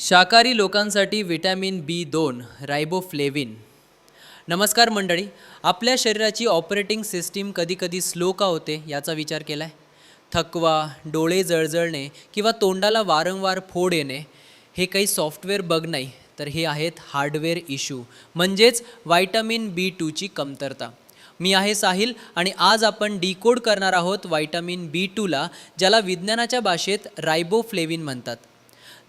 शाकाहारी लोकांसाठी व्हिटॅमिन बी दोन रायबोफ्लेविन नमस्कार मंडळी आपल्या शरीराची ऑपरेटिंग सिस्टीम कधीकधी स्लो का होते याचा विचार केला आहे थकवा डोळे जळजळणे किंवा तोंडाला वारंवार फोड येणे हे काही सॉफ्टवेअर बग नाही तर हे आहेत हार्डवेअर इश्यू म्हणजेच व्हायटामिन बी टूची कमतरता. मी आहे साहिल आणि आज आपण डिकोड करणार आहोत व्हायटामिन बी टूला ज्याला विज्ञानाच्या भाषेत रायबोफ्लेविन म्हणतात.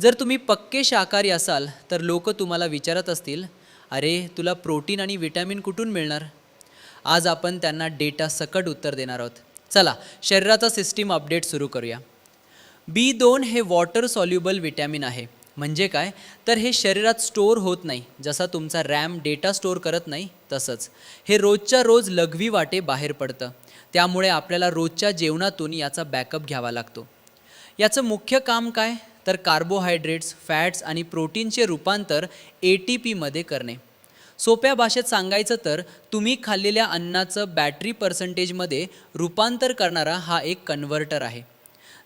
जर तुम्ही पक्के शाकाहारी असाल तर लोक तुम्हाला विचारत असतील अरे तुला प्रोटीन आणि विटॅमिन कुठून मिळणार? आज आपण त्यांना डेटा सकट उत्तर देणार आहोत. चला शरीराचा सिस्टीम अपडेट सुरू करूया. बी दोन हे वॉटर सॉल्युबल विटॅमिन आहे. म्हणजे काय? तर हे शरीरात स्टोअर होत नाही. जसा तुमचा रॅम डेटा स्टोअर करत नाही तसंच. हे रोजच्या रोज लघवी वाटे बाहेर पडतं. त्यामुळे आपल्याला रोजच्या जेवणातून याचा बॅकअप घ्यावा लागतो. याचं मुख्य काम काय? तर कार्बोहायड्रेट्स फॅट्स आणि प्रोटीनचे रूपांतर ए टी पीमध्ये करणे. सोप्या भाषेत सांगायचं तर तुम्ही खाल्लेल्या अन्नाचं बॅटरी पर्सेंटेजमध्ये रूपांतर करणारा हा एक कन्व्हर्टर आहे.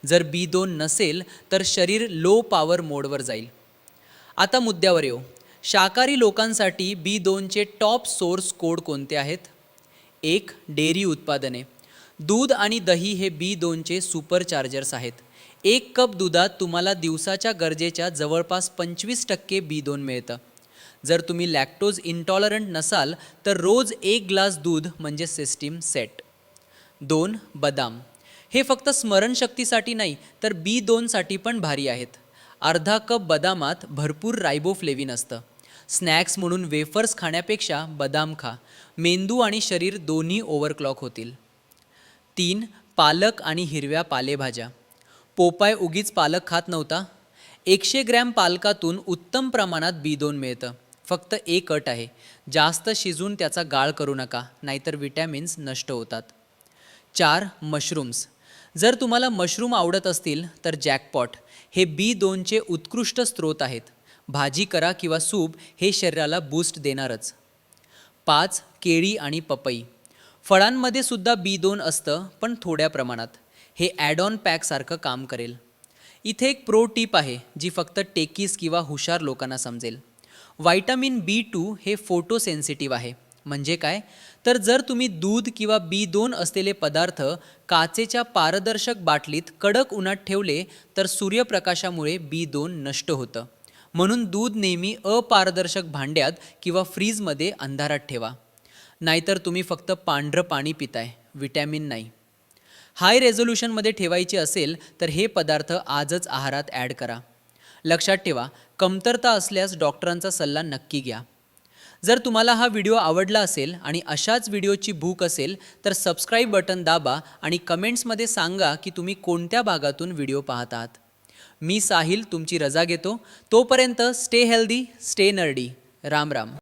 जर बी दोन नसेल तर शरीर लो पॉवर मोडवर जाईल. आता मुद्द्यावर येऊ. शाकाहारी लोकांसाठी बी दोनचे टॉप सोर्स कोड कोणते आहेत? एक डेअरी उत्पादने. दूध आणि दही हे बी दोनचे सुपर चार्जर्स आहेत. एक कप दुधात तुम्हाला दिवसाच्या गरजेच्या जवळपास पंचवीस टक्के बी दोन मिळतं. जर तुम्ही लॅक्टोज इंटॉलरंट नसाल तर रोज एक ग्लास दूध म्हणजे सिस्टीम सेट. दोन बदाम. हे फक्त स्मरणशक्तीसाठी नाही तर बी दोनसाठी पण भारी आहेत. अर्धा कप बदामात भरपूर रायबोफ्लेविन असतं. स्नॅक्स म्हणून वेफर्स खाण्यापेक्षा बदाम खा. मेंदू आणि शरीर दोन्ही ओव्हरक्लॉक होतील. तीन पालक आणि हिरव्या पालेभाज्या. पोपाय उगीच पालक खात नव्हता. एकशे ग्रॅम पालकातून उत्तम प्रमाणात बी दोन मिळतं. फक्त एक अट आहे. जास्त शिजून त्याचा गाळ करू नका नाहीतर विटॅमिन्स नष्ट होतात. चार मशरूम्स. जर तुम्हाला मशरूम आवडत असतील तर जॅकपॉट. हे बी दोनचे उत्कृष्ट स्रोत आहेत. भाजी करा किंवा सूप हे शरीराला बूस्ट देणारच. पाच केळी आणि पपई. फळांमध्ये सुद्धा बी दोन असतं पण थोड्या प्रमाणात. हे ॲड ऑन पॅकसारखं काम करेल. इथे एक प्रो टीप आहे जी फक्त टेकीस किंवा हुशार लोकांना समजेल. व्हायटामिन बी टू हे फोटोसेन्सिटिव्ह आहे. म्हणजे काय? तर जर तुम्ही दूध किंवा बी दोन असलेले पदार्थ काचेच्या पारदर्शक बाटलीत कडक उन्हात ठेवले तर सूर्यप्रकाशामुळे बी दोन नष्ट होतं. म्हणून दूध नेहमी अपारदर्शक भांड्यात किंवा फ्रीजमध्ये अंधारात ठेवा. नाहीतर तुम्ही फक्त पांढरं पाणी पिताय. विटॅमिन नाही. हाय रेझोल्युशनमध्ये ठेवायची असेल तर हे पदार्थ आजच आहारात ॲड करा. लक्षात ठेवा कमतरता असल्यास डॉक्टरांचा सल्ला नक्की घ्या. जर तुम्हाला हा व्हिडिओ आवडला असेल आणि अशाच व्हिडिओची भूक असेल तर सबस्क्राईब बटन दाबा आणि कमेंट्समध्ये सांगा की तुम्ही कोणत्या भागातून व्हिडिओ पाहत आहात. मी साहिल तुमची रजा घेतो. तोपर्यंत stay healthy stay nerdy. Ram Ram.